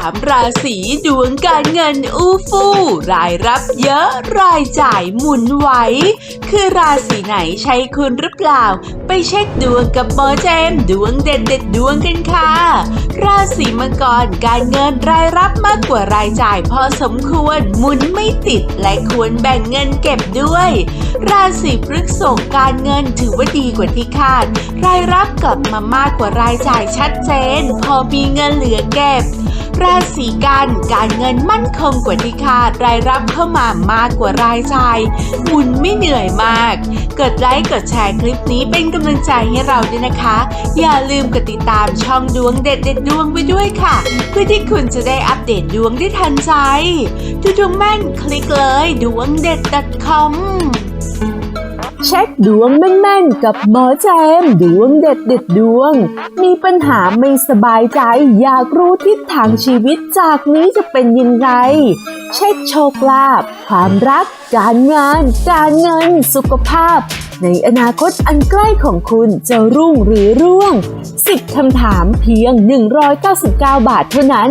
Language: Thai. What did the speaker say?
ามราศีดวงการเงินอู้ฟู่รายรับเยอะรายจ่ายหมุนไหว คือราศีไหนใช่คุณหรือเปล่า ไปเช็คดวงกับหมอเจมดวงเด็ดเด็ดดวงกันค่ะ ราศีมังกรการเงินรายรับมากกว่ารายจ่ายพอสมควรหมุนไม่ติดและควรแบ่งเงินเก็บด้วย ราศีพฤษภการเงินถือว่าดีกว่าที่คาด รายรับกลับมามากกว่ารายจ่ายชัดเจน พอมีเงินเหลือเก็บ ราศีกันการเงินมั่นคงกว่าที่คาดรายรับเข้ามามากกว่ารายจ่ายหมุนไม่เหนื่อยมาก กดไลค์กดแชร์คลิปนี้เป็นกำลังใจให้เราด้วยนะคะ อย่าลืมกดติดตามช่องดวงเด็ดเด็ดดวงไปด้วยค่ะ เพื่อที่คุณจะได้อัปเดตดวงได้ทันใจทุกดวงแม่นคลิกเลยดวงเด็ด .com เช็คดวงแม่นๆกับหมอแจมดวงเด็ดเด็ดดวง มีปัญหาไม่สบายใจ อยากรู้ทิศทางชีวิตจากนี้จะเป็นยังไงเช็คโชคลาภความรัก การงาน การเงิน สุขภาพ ในอนาคตอันใกล้ของคุณจะรุ่งหรือร่วง 10คำถามเพียง 199 บาทเท่านั้น